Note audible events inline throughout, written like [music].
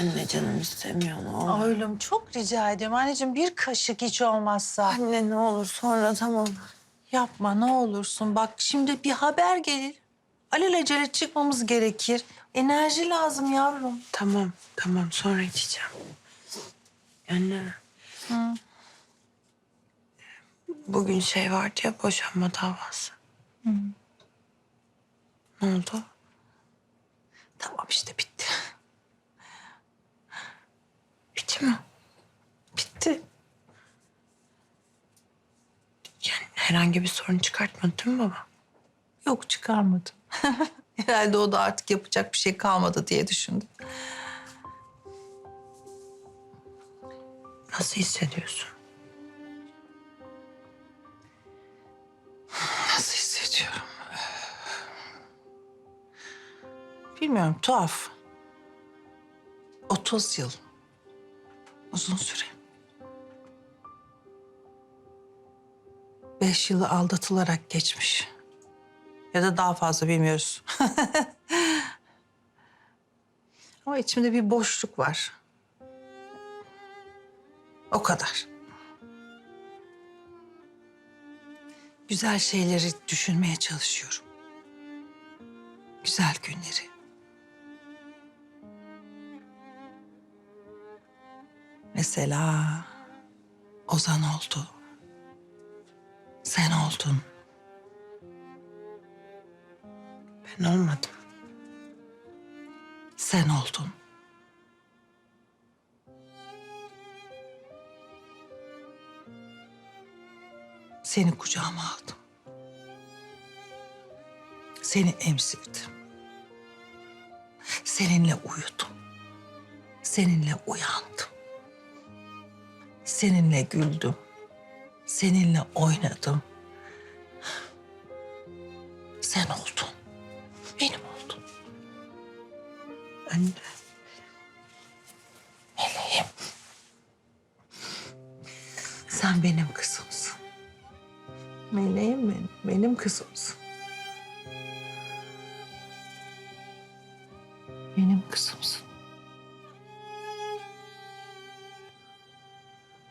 Anne canım istemiyor ne olur. Oğlum çok rica ediyorum. Anneciğim bir kaşık hiç olmazsa. Anne ne olur sonra tamam. Yapma ne olursun. Bak şimdi bir haber gelir. Alelacele çıkmamız gerekir. Enerji lazım yavrum. Tamam tamam sonra içeceğim. Anne. Bugün şey vardı ya boşanma davası. Ne oldu? Tamam işte bitti. Bitti mi? Bitti. Yani herhangi bir sorun çıkartmadı değil mi baba? Yok çıkarmadım. [laughs] Herhalde o da artık yapacak bir şey kalmadı diye düşündü. Nasıl hissediyorsun? [sighs] Nasıl hissediyorum? [sighs] Bilmiyorum tuhaf. 30 yıl. Uzun süre. Beş yılı aldatılarak geçmiş. Ya da daha fazla bilmiyoruz. [laughs] Ama içimde bir boşluk var. O kadar. Güzel şeyleri düşünmeye çalışıyorum. Güzel günleri. Mesela Ozan oldu. Sen oldun. Ben olmadım. Sen oldun. Seni kucağıma aldım. Seni emzirdim. Seninle uyudum. Seninle uyandım. Seninle güldüm. Seninle oynadım. Sen oldun. Benim oldun. Anne. Meleğim. Sen benim kızımsın. Meleğim benim, benim kızımsın.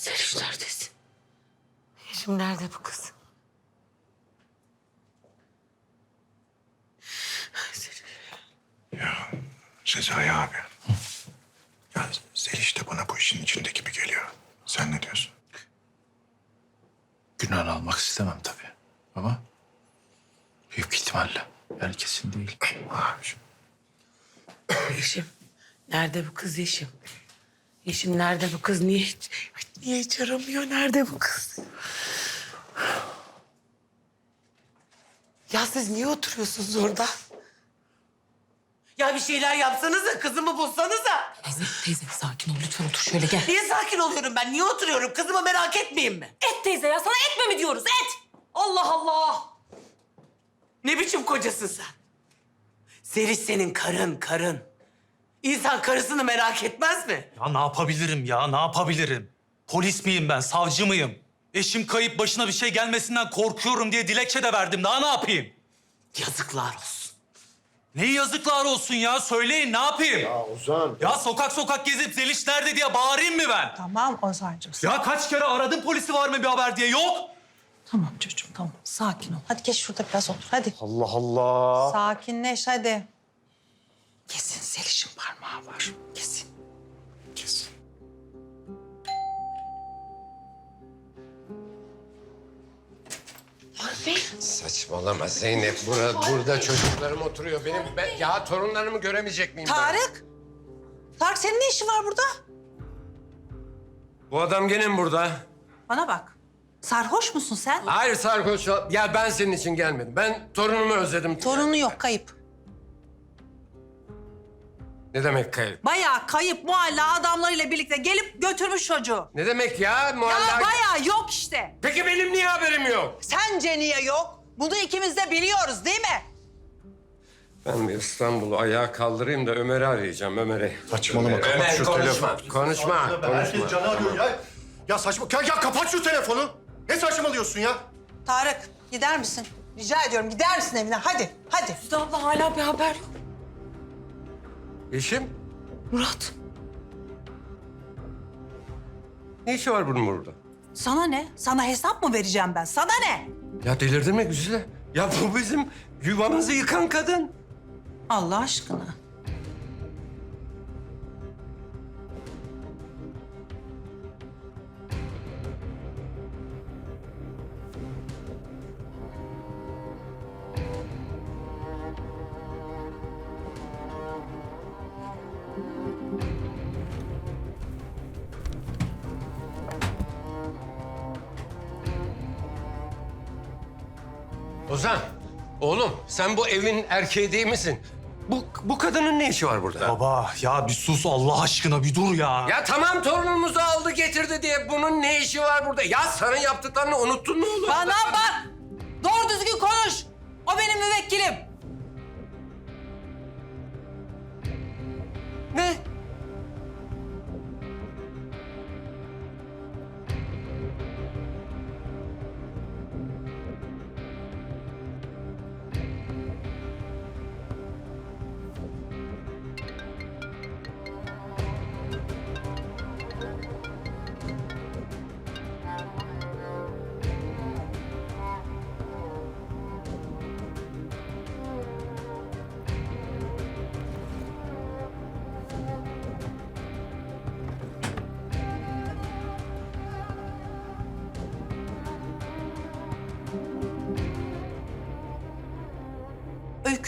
Zeliş neredesin? Şimdi nerede bu kız? Zeliş. Ya Sezai abi. Ya Zeliş de bana bu işin içinde gibi geliyor. Sen ne diyorsun? Günah almak istemem tabii. Ama büyük ihtimalle. Yani kesin değil. Yeşim. Nerede bu kız Yeşim? Yeşim nerede bu kız? Niye hiç, niye hiç aramıyor? Nerede bu kız? Ya siz niye oturuyorsunuz orada? Ya bir şeyler yapsanıza, kızımı bulsanıza. Teyze, teyze sakin ol lütfen otur şöyle gel. Niye sakin oluyorum ben? Niye oturuyorum? Kızımı merak etmeyeyim mi? Et teyze ya sana etme mi diyoruz et. Allah Allah. Ne biçim kocasın sen? Zeliş senin karın, karın. İnsan karısını merak etmez mi? Ya ne yapabilirim ya? Ne yapabilirim? Polis miyim ben? Savcı mıyım? Eşim kayıp başına bir şey gelmesinden korkuyorum diye dilekçe de verdim. Daha ne yapayım? Yazıklar olsun. Ne yazıklar olsun ya? Söyleyin ne yapayım? Ya Ozan. Ya sokak sokak gezip Zeliş nerede diye bağırayım mı ben? Tamam Ozan'cığım. Ya kaç kere aradım polisi var mı bir haber diye. Yok. Tamam çocuğum tamam. Sakin ol. Hadi geç şurada biraz otur hadi. Allah Allah. Sakinleş hadi. Kesin Zeliş'in parmağı var. Kesin. Kesin. Saçmalama Zeynep. Burada, burada çocuklarım oturuyor. Benim ben, ya torunlarımı göremeyecek miyim ben? Tarık. Tarık senin ne işin var burada? Bu adam gene mi burada? Bana bak. Sarhoş musun sen? Hayır sarhoş. Ya ben senin için gelmedim. Ben torunumu özledim. Torunu yok kayıp. Ne demek kayıp? Bayağı kayıp muhalla adamlarıyla birlikte gelip götürmüş çocuğu. Ne demek ya? Ya Muhalla... bayağı yok işte. Peki benim niye haberim yok? Sence niye yok? Bunu ikimiz de biliyoruz değil mi? Ben bir İstanbul'u ayağa kaldırayım da Ömer'i arayacağım. Ömer'i. Saçmalama, Ömer, kapat Ömer, şu konuşma, telefonu. Konuşma, konuşma. Herkes canı arıyor ya. Ya saçma. Ya, ya kapat şu telefonu. Ne saçmalıyorsun ya? Tarık gider misin? Rica ediyorum gider misin evine? Hadi, hadi. Abla hala bir haber yok. Yeşim, Murat ne işi var bunun burada? sana ne? Sana hesap mı vereceğim ben? Sana ne? Ya delirdin mi Güzide? Ya bu bizim yuvamızı yıkan kadın. Allah aşkına. Ozan, oğlum sen bu evin erkeği değil misin? Bu, bu kadının ne işi var burada? Baba ya bir sus Allah aşkına bir dur ya. Ya tamam torunumuzu aldı getirdi diye bunun ne işi var burada? Ya sana yaptıklarını unuttun mu oğlum? Bana bak! Doğru düzgün konuş. O benim müvekkilim.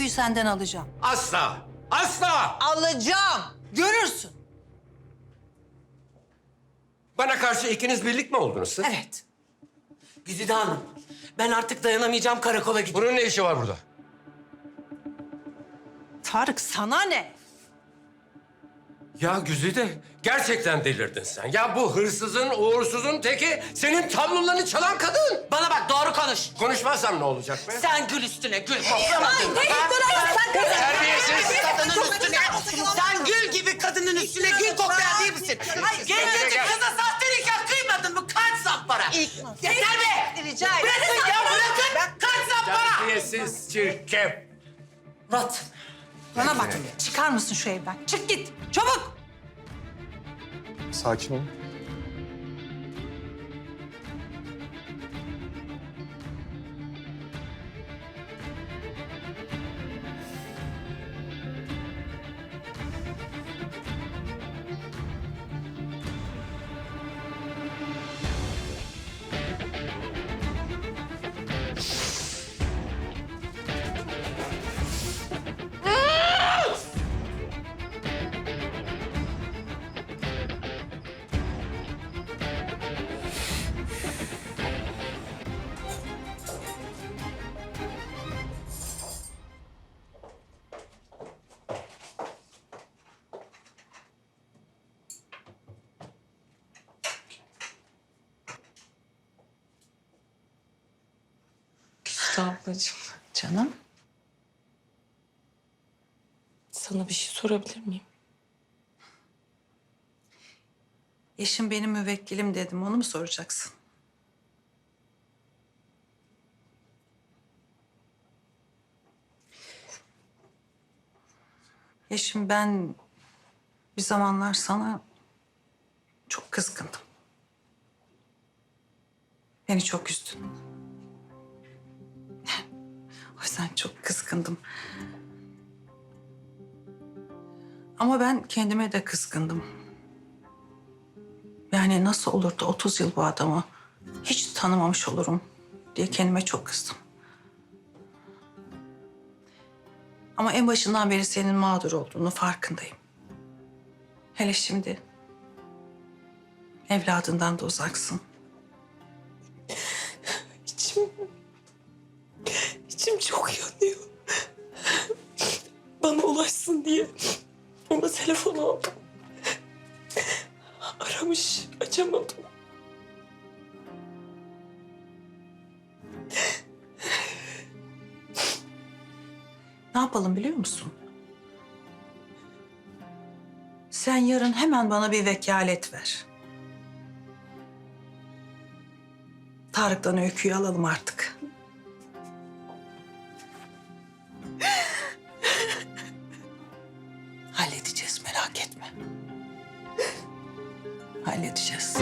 Öyküyü senden alacağım. Asla, asla! Alacağım. Görürsün. Bana karşı ikiniz birlik mi oldunuz siz? Evet. Güzide Hanım, ben artık dayanamayacağım karakola gideceğim. Bunun ne işi var burada? Tarık sana ne? Ya Güzide, gerçekten delirdin sen. Ya bu hırsızın, uğursuzun teki senin tablolarını çalan kadın. Bana bak doğru konuş. Konuşmazsam ne olacak be? Sen gül üstüne gül koklamadın. Ay, sen kız- Terbiyesiz. Kadının üstüne. Sen gül gibi kadının üstüne gül koklayan değil misin? Gencecik kıza sahte nikah kıymadın mı? Kaç zampara? Yeter be! Rica Bırakın ya bırakın! Kaç zampara? Terbiyesiz çirkef. Murat, Bana bak. Çıkar mısın şu evden? Çık git. Çabuk. Sakin ol. Güzide ablacığım. Canım. Sana bir şey sorabilir miyim? Eşim benim müvekkilim dedim. Onu mu soracaksın? Eşim ben bir zamanlar sana çok kızgındım. Beni çok üzdün. Yüzden çok kızgındım. Ama ben kendime de kızgındım. Yani nasıl olur da 30 yıl bu adamı hiç tanımamış olurum diye kendime çok kızdım. Ama en başından beri senin mağdur olduğunu farkındayım. Hele şimdi evladından da uzaksın. Diye ona telefon aldım. Aramış, açamadım. Ne yapalım biliyor musun? Sen yarın hemen bana bir vekalet ver. Tarık'tan öyküyü alalım artık. Halledeceğiz merak etme. Halledeceğiz.